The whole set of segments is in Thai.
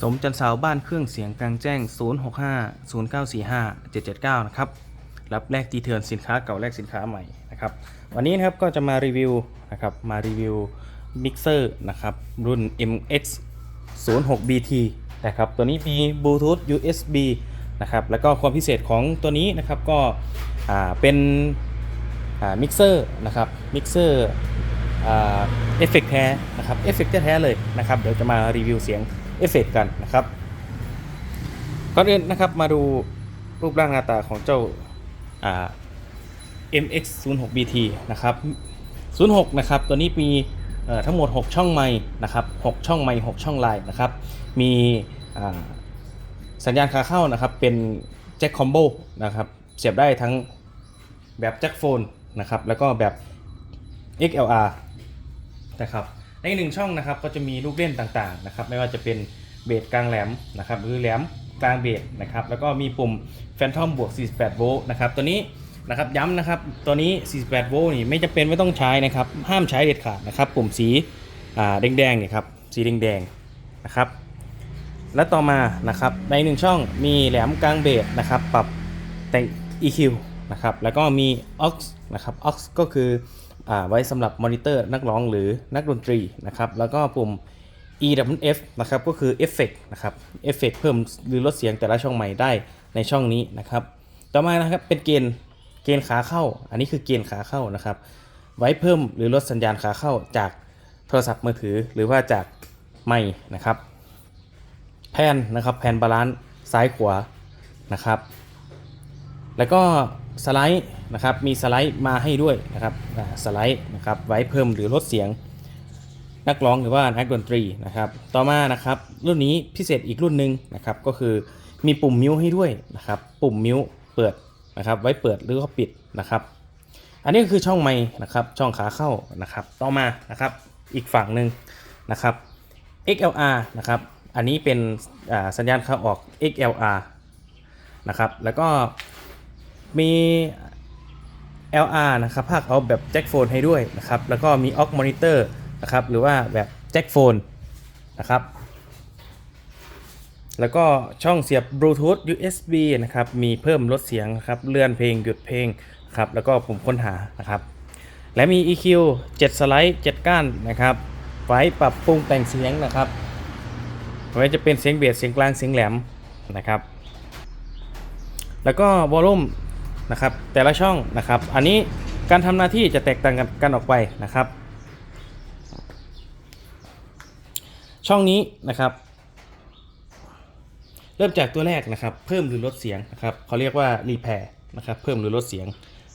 สมจันทร์สาวบ้านเครื่องเสียงกลางแจ้ง 065 0945 779 นะครับ รับแลกตีเทือนสินค้าเก่าแลกสินค้าใหม่นะครับ วันนี้นะครับก็จะมารีวิวนะครับ มารีวิวมิกเซอร์นะครับ รุ่น MX 06 BT นะครับ ตัวนี้มีบลูทูธ USB นะครับ แล้วก็ความพิเศษของตัวนี้นะครับก็อ่าเป็นอ่ามิกเซอร์นะครับมิกเซอร์อ่าเอฟเฟกแท้นะครับเอฟเฟกแท้เลยนะครับ เดี๋ยวจะมารีวิวเสียง เอฟเฟกต์กันนะครับก่อนอื่นนะครับมาดูรูปร่างหน้าตาของเจ้าา MX 0 6 BT นะครับ06 นะครับ ตัวนี้มีทั้งหมด 6 ช่องไมค์นะครับ 6 ช่องไมค์6ช่องไลน์นะครับ มีสัญญาณขาเข้านะครับ เป็นแจ็คคอมโบนะครับ เสียบได้ทั้งแบบแจ็คโฟนนะครับ แล้วก็แบบ XLR นะครับ ในหนึ่งช่องนะครับก็จะมีลูกเล่นต่างๆนะครับไม่ว่าจะเป็นเบสกลางแหลมนะครับหรือแหลมกลางเบสนะครับแล้วก็มีปุ่ม Phantom บวก 48 โวลต์นะครับตัวนี้นะครับย้ำนะครับตัวนี้ 48 โวลต์นี่ไม่จำเป็นไม่ต้องใช้นะครับห้ามใช้เด็ดขาดนะครับปุ่มสีอ่าแดงๆเนี่ยครับสีแดงๆนะครับและต่อมานะครับในหนึ่งช่องมีแหลมกลางเบสนะครับปรับแต่ง EQ นะครับแล้วก็มี aux นะครับ aux ก็คือ ไว้สำหรับมอนิเตอร์นักร้องหรือนักดนตรีนะครับ แล้วก็ปุ่ม EWF นะครับก็คือเอฟเฟกนะครับเอฟเฟกเพิ่มหรือลดเสียงแต่ละช่องใหม่ได้ในช่องนี้นะครับ ต่อมานะครับเป็นเกณฑ์เกณฑ์ขาเข้า อันนี้คือเกณฑ์ขาเข้านะครับ ไว้เพิ่มหรือลดสัญญาณขาเข้าจากโทรศัพท์มือถือหรือว่าจากไมค์นะครับแผ่นนะครับแผ่นบาลานซ์ซ้ายขวานะครับ แล้วก็ สไลด์นะครับมีสไลด์มาให้ด้วยนะครับสไลด์นะครับไว้เพิ่มหรือลดเสียงนักร้องหรือว่านักดนตรีนะครับต่อมานะครับรุ่นนี้พิเศษอีกรุ่นหนึ่งนะครับก็คือมีปุ่มมิวให้ด้วยนะครับปุ่มมิวเปิดนะครับไว้เปิดหรือว่าปิดนะครับ อันนี้ก็คือช่องไม้นะครับช่องขาเข้านะครับต่อมานะครับอีกฝั่งหนึ่งนะครับ XLR นะครับอันนี้เป็นสัญญาณเข้าออก XLR นะครับแล้วก็ มี LR นะครับภาคเอาแบบแจ็คโฟนให้ด้วยนะครับ แล้วก็มี aux monitor นะครับ หรือว่าแบบแจ็คโฟนนะครับ แล้วก็ช่องเสียบ Bluetooth USB นะครับ มีเพิ่มลดเสียงนะครับ เลื่อนเพลงหยุดเพลงครับ แล้วก็ปุ่มค้นหานะครับ และมี EQ 7 สไลด์ 7 ก้านนะครับ ไว้ปรับปรุงแต่งเสียงนะครับไว่าจะเป็นเสียงเบสเสียงกลาง เสียงแหลมนะครับ แล้วก็วอลลุ่ม นะครับแต่ละช่องนะครับ อันนี้การทำหน้าที่จะแตกต่างกันกันออกไปนะครับ ช่องนี้นะครับ เริ่มจากตัวแรกนะครับ เพิ่มหรือลดเสียงนะครับเขาเรียกว่ารีแพร์นะครับเพิ่มหรือลดเสียง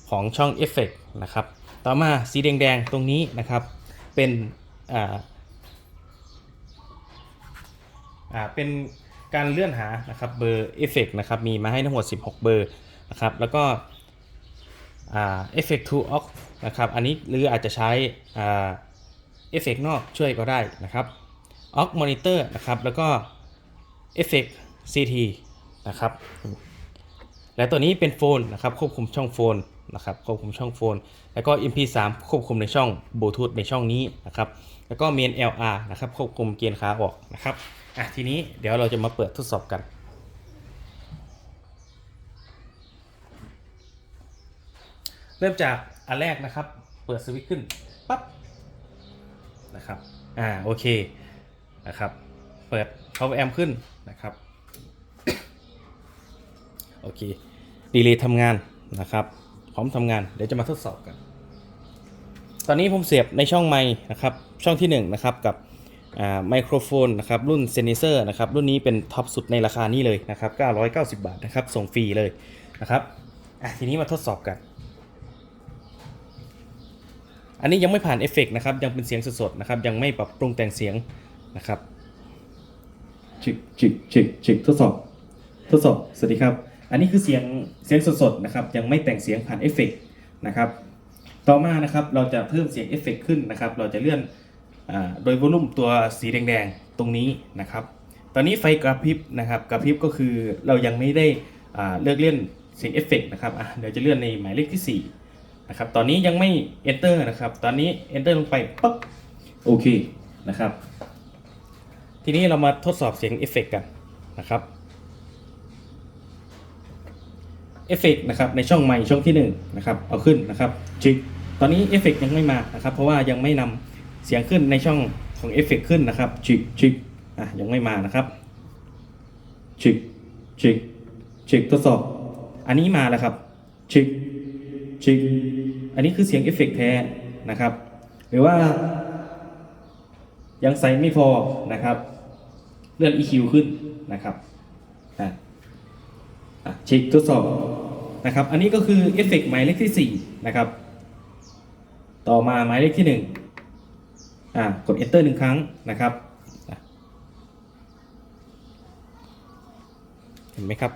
ของช่องเอฟเฟกนะครับต่อมาสีแดงๆตรงนี้นะครับเป็นอ่าอ่าเป็นการเลื่อนหานะครับเบอร์เอฟเฟกนะครับมีมาให้ทั้งหมด 16 เบอร์ นะครับแล้วก็เอฟเฟกต์ทูออกนะครับอันนี้หรืออาจจะใช้เอฟเฟกต์นอกช่วยก็ได้นะครับออกมอนิเตอร์นะครับแล้วก็เอฟเฟก CT นะครับและตัวนี้เป็นโฟนนะครับควบคุมช่องโฟนนะครับควบคุมช่องโฟน แล้วก็ MP3 ควบคุมในช่องบลูทูธในช่องนี้นะครับแล้วก็เมน LR นะครับควบคุมเกียร์ขาออกนะครับอะทีนี้เดี๋ยวเราจะมาเปิดทดสอบกัน เริ่มจากอันแรกนะครับ เปิดสวิตช์ขึ้นปั๊บนะครับ อ่าโอเคนะครับ เปิด power amp ขึ้นนะครับโอเคดีเลย์ทำงานนะครับ พร้อมทำงานเดี๋ยวจะมาทดสอบกัน ตอนนี้ผมเสียบในช่องไมค์นะครับช่องที่1นงนะครับกับไมโครโฟนนะครับรุ่นเซนิเซอร์นะครับรุ่นนี้เป็นท็อปสุดในราคานี้เลยนะครับ 990 บาทนะครับ ส่งฟรีเลยนะครับอะทีนี้มาทดสอบกัน อันนี้ยังไม่ผ่านเอฟเฟกต์นะครับ ยังเป็นเสียงสดๆนะครับ ยังไม่ปรับปรุงแต่งเสียงนะครับช็คเช็คเช็คเช็คทดสอบ ทดสอบ สวัสดีครับ อันนี้คือเสียงเสียงสดๆนะครับ ยังไม่แต่งเสียงผ่านเอฟเฟกต์นะครับ ต่อมานะครับ เราจะเพิ่มเสียงเอฟเฟกต์ขึ้นนะครับ เราจะเลื่อนอโดยวอลุ่มตัวสีแดงๆ ตรงนี้นะครับ ตอนนี้ไฟกระพริบนะครับ กระพริบก็คือเรายังไม่ได้เลือกเล่นเสียงเอฟเฟกต์นะครับเดี๋ยวจะเลื่อนในหมายเลขที่ 4 นะครับ ตอนนี้ยังไม่ enter นะครับ ตอนนี้ enter ลงไปปั๊บโอเคนะครับ ทีนี้เรามาทดสอบเสียงเอฟเฟกต์กันนะครับเอฟเฟกต์นะครับในช่องใหม่ช่องที่1นะครับเอาขึ้นนะครับจิกตอนนี้เอฟเฟกต์ยังไม่มานะครับเพราะว่ายังไม่นำเสียงขึ้นในช่องของเอฟเฟกต์ขึ้นนะครับจิกจิกอะยังไม่มานะครับจิกจิกจิกทดสอบ อันนี้มาแล้วครับจิก จิกอันนี้คือเสียงเอฟเฟกต์แท้นะครับ หรือว่า ยังใส่ไม่พอนะครับ เลื่อน EQ ขึ้นนะครับอะอะช็คทดสอบนะครับ อันนี้ก็คือเอฟเฟกต์หมายเลขที่ 4 นะครับ ต่อมาหมายเลขที่1อะกด Enter หนึ่งครั้งนะครับ เห็นไหมครับ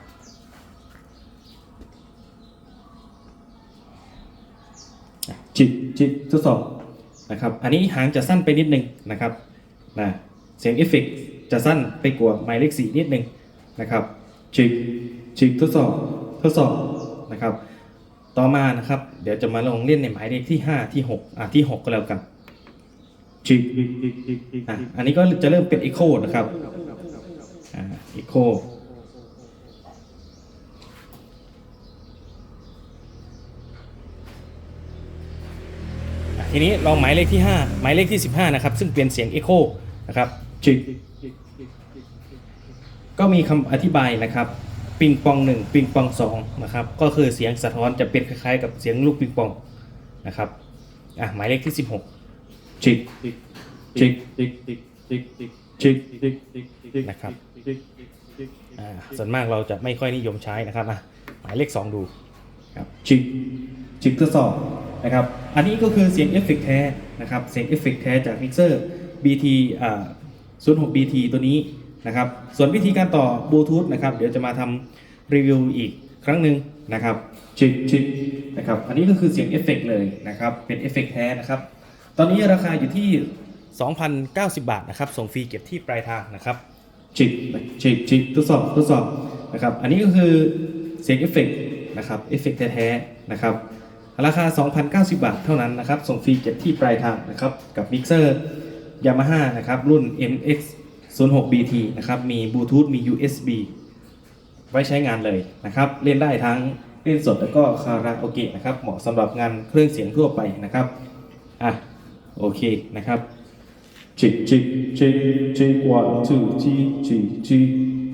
จิกจิกทดสอบนะครับ อันนี้หางจะสั้นไปนิดนึงนะครับนะเสียงเอฟเฟกจะสั้นไปกว่าหมายเลขสี่นิดนึงนะครับจิกจิกทดสอบทดสอบนะครับ ต่อมานะครับ เดี๋ยวจะมาลองเล่นในหมายเลขที่ 5 ที่6อะที่ 6 ก็แล้วกันจิกอะอันนี้ก็จะเริ่มเป็น Echo นะครับอ่า Echo ทีนี้ลองหมายเลขที่ 5 หมายเลขที่ 15 นะครับ ซึ่งเป็นเสียงเอ็โคนะครับจิกก็มีคำอธิบายนะครับปิงปอง 1 ปิงปอง2นะครับก็คือเสียงสะท้อนจะเป็นคล้ายๆ กับเสียงลูกปิงปองนะครับอะหมายเลขที่ 16จิกจิกจิกนะครับอ่าส่วนมากเราจะไม่ค่อยนิยมใช้นะครับอะหมายเลข 2 ดูครับจิกจิกทดสอบ นะครับ อันนี้ก็คือเสียงเอฟเฟกต์แท้นะครับ เสียงเอฟเฟกต์แท้จากมิกเซอร์ BT อ่า06 BT ตัวนี้นะครับ ส่วนวิธีการต่อบลูทูธนะครับ เดี๋ยวจะมาทำรีวิวอีกครั้งหนึ่งนะครับจิกจิกนะครับ อันนี้ก็คือเสียงเอฟเฟกต์เลยนะครับ เป็นเอฟเฟกต์แท้นะครับ ตอนนี้ราคาอยู่ที่ 2,090 บาทนะครับ ส่งฟรีเก็บที่ปลายทางนะครับจิกจิกจิกทดสอบทดสอบนะครับ อันนี้ก็คือเสียงเอฟเฟกต์นะครับ เอฟเฟกต์แท้ๆนะครับ ราคา 2,090 บาทเท่านั้นนะครับ ส่งฟรีเก็บที่ปลายทางนะครับ กับมิกเซอร์ยามาฮ่านะครับ รุ่น MX 06 BT นะครับ มีบลูทูธมี USB ไว้ใช้งานเลยนะครับ เล่นได้ทั้งเล่นสดแล้วก็คาราโอเกะนะครับ เหมาะสำหรับงานเครื่องเสียงทั่วไปนะครับ อะ โอเคนะครับจิกจิกจิกจิก one two three จิกจิก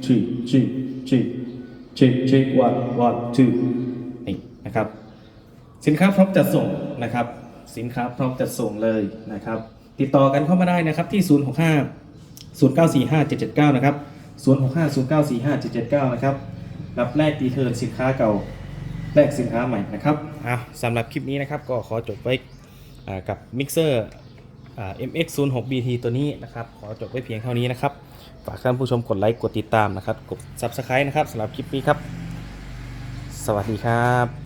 จิกจิกจิกจิกจิก one one two นี่นะครับ สินค้าพร้อมจัดส่งนะครับ สินค้าพร้อมจัดส่งเลยนะครับ ติดต่อกันเข้ามาได้นะครับที่ 065 0945 779 นะครับ 065 0945 779 นะครับ รับแลกดีเทิร์นสินค้าเก่าแลกสินค้าใหม่นะครับอะสำหรับคลิปนี้นะครับก็ขอจบไว้กับมิกเซอร์ MX 0 6 BT ตัวนี้นะครับ ขอจบไว้เพียงเท่านี้นะครับ ฝากท่านผู้ชมกดไลค์ กดติดตามนะครับ กด Subscribe นะครับสำหรับคลิปนี้ครับ สวัสดีครับ